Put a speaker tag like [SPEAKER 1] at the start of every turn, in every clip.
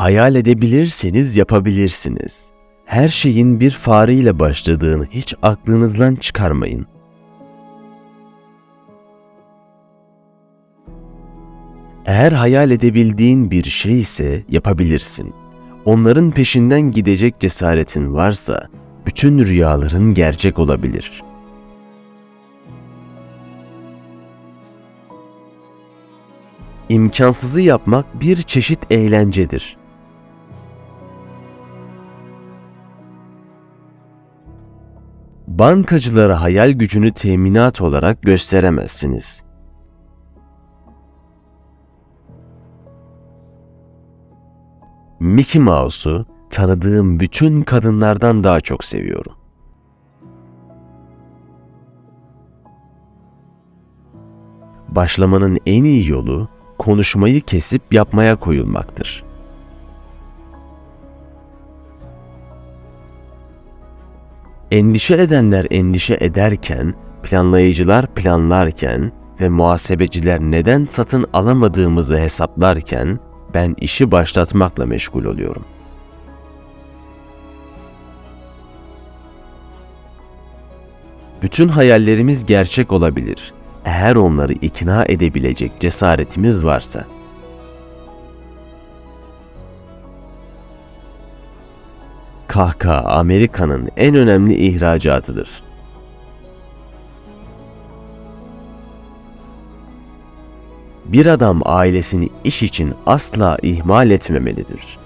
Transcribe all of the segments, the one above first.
[SPEAKER 1] Hayal edebilirseniz yapabilirsiniz. Her şeyin bir fareyle başladığını hiç aklınızdan çıkarmayın. Eğer hayal edebildiğin bir şey ise yapabilirsin. Onların peşinden gidecek cesaretin varsa bütün rüyaların gerçek olabilir. İmkansızı yapmak bir çeşit eğlencedir. Bankacılara hayal gücünü teminat olarak gösteremezsiniz. Mickey Mouse'u tanıdığım bütün kadınlardan daha çok seviyorum. Başlamanın en iyi yolu konuşmayı kesip yapmaya koyulmaktır. Endişe edenler endişe ederken, planlayıcılar planlarken ve muhasebeciler neden satın alamadığımızı hesaplarken ben işi başlatmakla meşgul oluyorum. Bütün hayallerimiz gerçek olabilir eğer onları ikna edebilecek cesaretimiz varsa. Kahkaha Amerika'nın en önemli ihracatıdır. Bir adam ailesini iş için asla ihmal etmemelidir.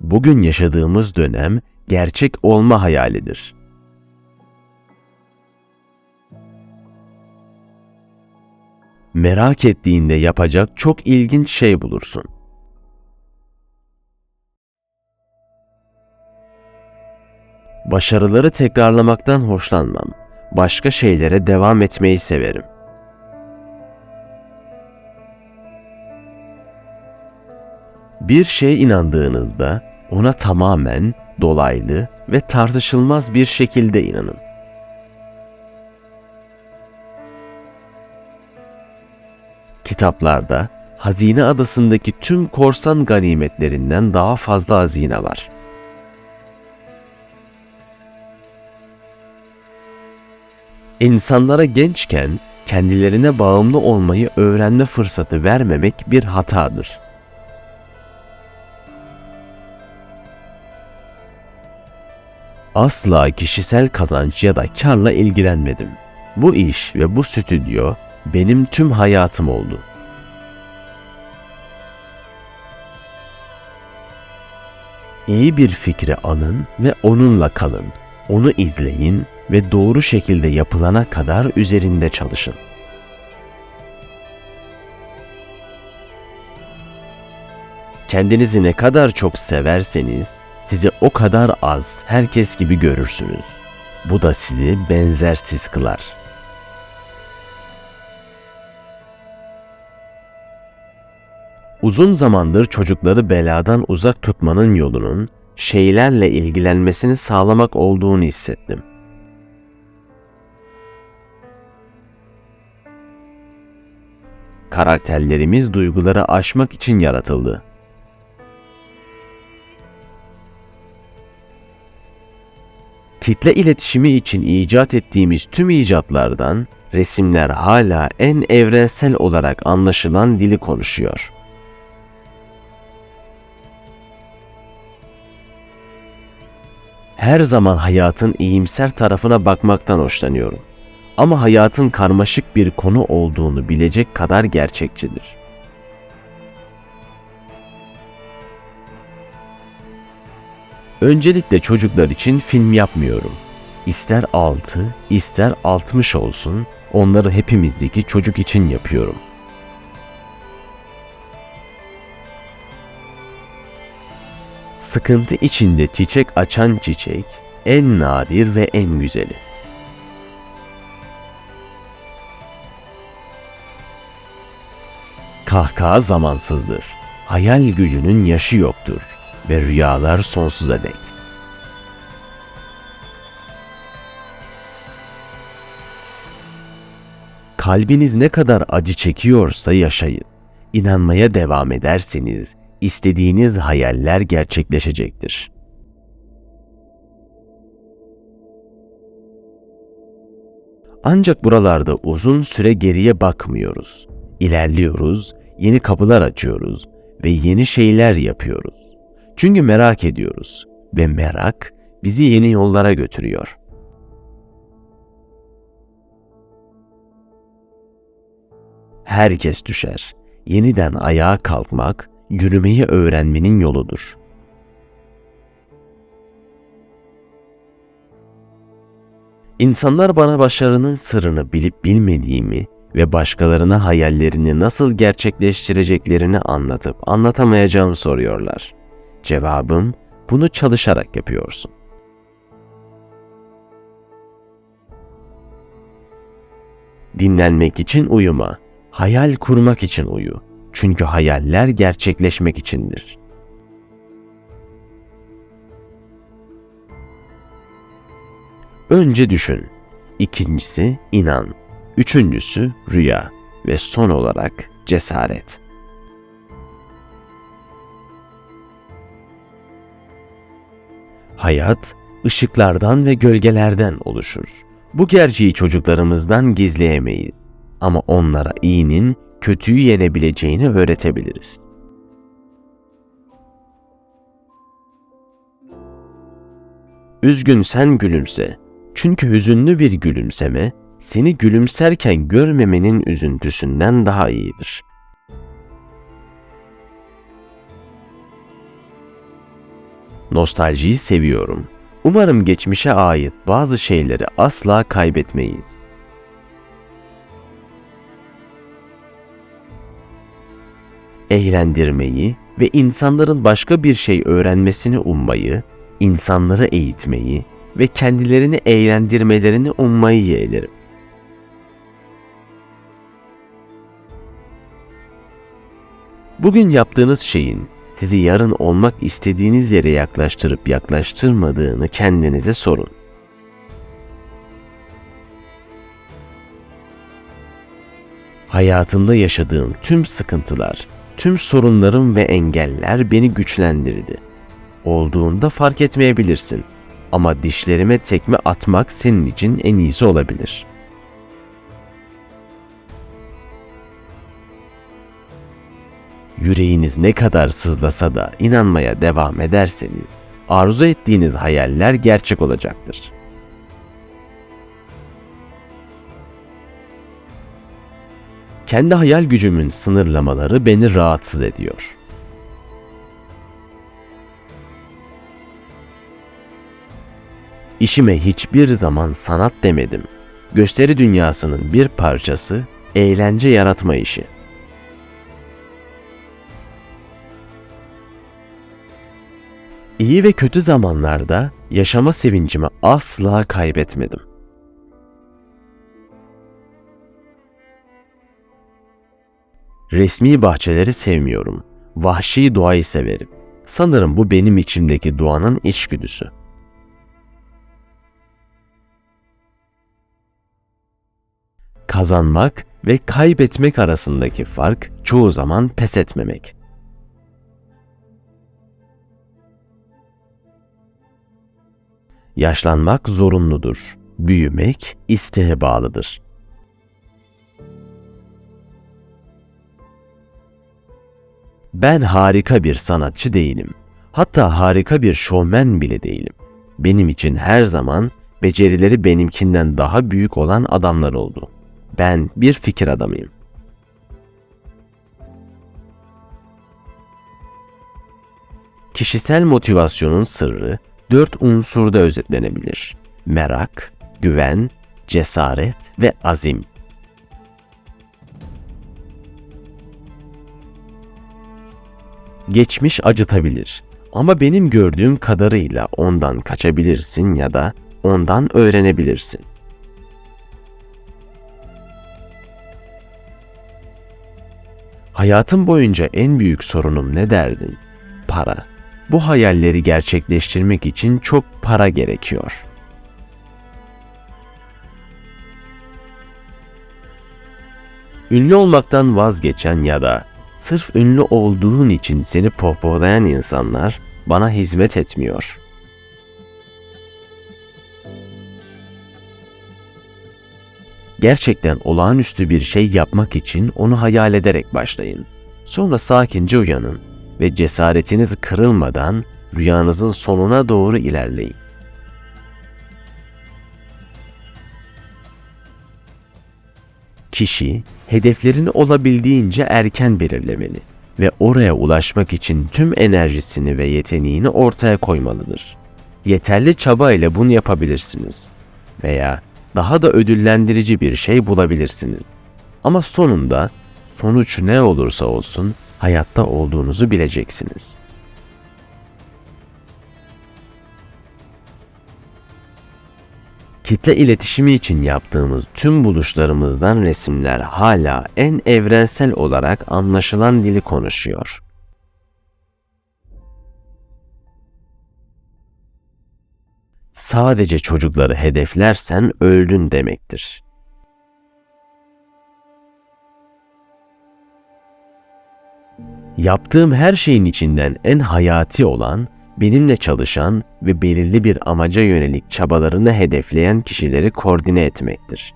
[SPEAKER 1] Bugün yaşadığımız dönem gerçek olma hayalidir. Merak ettiğinde yapacak çok ilginç şey bulursun. Başarıları tekrarlamaktan hoşlanmam. Başka şeylere devam etmeyi severim. Bir şeye inandığınızda ona tamamen dolaylı ve tartışılmaz bir şekilde inanın. Kitaplarda Hazine Adası'ndaki tüm korsan ganimetlerinden daha fazla hazine var. İnsanlara gençken kendilerine bağımlı olmayı öğrenme fırsatı vermemek bir hatadır. Asla kişisel kazanç ya da karla ilgilenmedim. Bu iş ve bu stüdyo benim tüm hayatım oldu. İyi bir fikri alın ve onunla kalın. Onu izleyin ve doğru şekilde yapılana kadar üzerinde çalışın. Kendinizi ne kadar çok severseniz sizi o kadar az herkes gibi görürsünüz. Bu da sizi benzersiz kılar. Uzun zamandır çocukları beladan uzak tutmanın yolunun şeylerle ilgilenmesini sağlamak olduğunu hissettim. Karakterlerimiz duyguları aşmak için yaratıldı. Kitle iletişimi için icat ettiğimiz tüm icatlardan resimler hala en evrensel olarak anlaşılan dili konuşuyor. Her zaman hayatın iyimser tarafına bakmaktan hoşlanıyorum. Ama hayatın karmaşık bir konu olduğunu bilecek kadar gerçekçidir. Öncelikle çocuklar için film yapmıyorum. İster 6, ister 60 olsun, onları hepimizdeki çocuk için yapıyorum. Sıkıntı içinde çiçek açan çiçek en nadir ve en güzeli. Kahkaha zamansızdır. Hayal gücünün yaşı yoktur ve rüyalar sonsuza dek. Kalbiniz ne kadar acı çekiyorsa yaşayın. İnanmaya devam ederseniz istediğiniz hayaller gerçekleşecektir. Ancak buralarda uzun süre geriye bakmıyoruz. İlerliyoruz, yeni kapılar açıyoruz ve yeni şeyler yapıyoruz. Çünkü merak ediyoruz ve merak bizi yeni yollara götürüyor. Herkes düşer. Yeniden ayağa kalkmak, yürümeyi öğrenmenin yoludur. İnsanlar bana başarının sırrını bilip bilmediğimi ve başkalarına hayallerini nasıl gerçekleştireceklerini anlatıp anlatamayacağımı soruyorlar. Cevabım, bunu çalışarak yapıyorsun. Dinlenmek için uyuma, hayal kurmak için uyu. Çünkü hayaller gerçekleşmek içindir. Önce düşün. İkincisi inan. Üçüncüsü rüya ve son olarak cesaret. Hayat ışıklardan ve gölgelerden oluşur. Bu gerçeği çocuklarımızdan gizleyemeyiz. Ama onlara iyinin kötüyü yenebileceğini öğretebiliriz. Üzgün sen gülümse. Çünkü hüzünlü bir gülümseme seni gülümserken görmemenin üzüntüsünden daha iyidir. Nostaljiyi seviyorum. Umarım geçmişe ait bazı şeyleri asla kaybetmeyiz. Eğlendirmeyi ve insanların başka bir şey öğrenmesini ummayı, insanları eğitmeyi ve kendilerini eğlendirmelerini ummayı yeğlerim. Bugün yaptığınız şeyin sizi yarın olmak istediğiniz yere yaklaştırıp yaklaştırmadığını kendinize sorun. Hayatımda yaşadığım tüm sıkıntılar, tüm sorunlarım ve engeller beni güçlendirdi. Olduğunda fark etmeyebilirsin ama dişlerime tekme atmak senin için en iyisi olabilir.'' Yüreğiniz ne kadar sızlasa da inanmaya devam ederseniz arzu ettiğiniz hayaller gerçek olacaktır. Kendi hayal gücümün sınırlamaları beni rahatsız ediyor. İşime hiçbir zaman sanat demedim. Gösteri dünyasının bir parçası eğlence yaratma işi. İyi ve kötü zamanlarda yaşama sevincimi asla kaybetmedim. Resmi bahçeleri sevmiyorum. Vahşi doğayı severim. Sanırım bu benim içimdeki doğanın içgüdüsü. Kazanmak ve kaybetmek arasındaki fark çoğu zaman pes etmemek. Yaşlanmak zorunludur. Büyümek isteğe bağlıdır. Ben harika bir sanatçı değilim. Hatta harika bir şovmen bile değilim. Benim için her zaman becerileri benimkinden daha büyük olan adamlar oldu. Ben bir fikir adamıyım. Kişisel motivasyonun sırrı dört unsurda özetlenebilir. Merak, güven, cesaret ve azim. Geçmiş acıtabilir ama benim gördüğüm kadarıyla ondan kaçabilirsin ya da ondan öğrenebilirsin. Hayatım boyunca en büyük sorunum ne derdin? Para. Bu hayalleri gerçekleştirmek için çok para gerekiyor. Ünlü olmaktan vazgeçen ya da sırf ünlü olduğun için seni pohpohlayan insanlar bana hizmet etmiyor. Gerçekten olağanüstü bir şey yapmak için onu hayal ederek başlayın. Sonra sakince uyanın ve cesaretiniz kırılmadan rüyanızın sonuna doğru ilerleyin. Kişi hedeflerini olabildiğince erken belirlemeli ve oraya ulaşmak için tüm enerjisini ve yeteneğini ortaya koymalıdır. Yeterli çaba ile bunu yapabilirsiniz veya daha da ödüllendirici bir şey bulabilirsiniz. Ama sonunda sonuç ne olursa olsun hayatta olduğunuzu bileceksiniz. Kitle iletişimi için yaptığımız tüm buluşlarımızdan resimler hala en evrensel olarak anlaşılan dili konuşuyor. Sadece çocukları hedeflersen öldün demektir. Yaptığım her şeyin içinden en hayati olan benimle çalışan ve belirli bir amaca yönelik çabalarını hedefleyen kişileri koordine etmektir.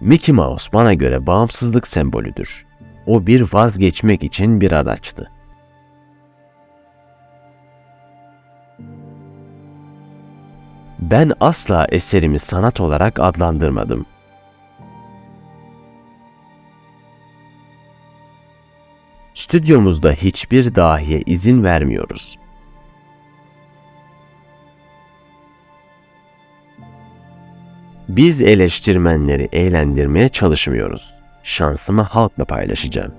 [SPEAKER 1] Mickey Mouse bana göre bağımsızlık sembolüdür. O bir vazgeçmek için bir araçtı. Ben asla eserimi sanat olarak adlandırmadım. Stüdyomuzda hiçbir dahiye izin vermiyoruz. Biz eleştirmenleri eğlendirmeye çalışmıyoruz. Şansımı halkla paylaşacağım.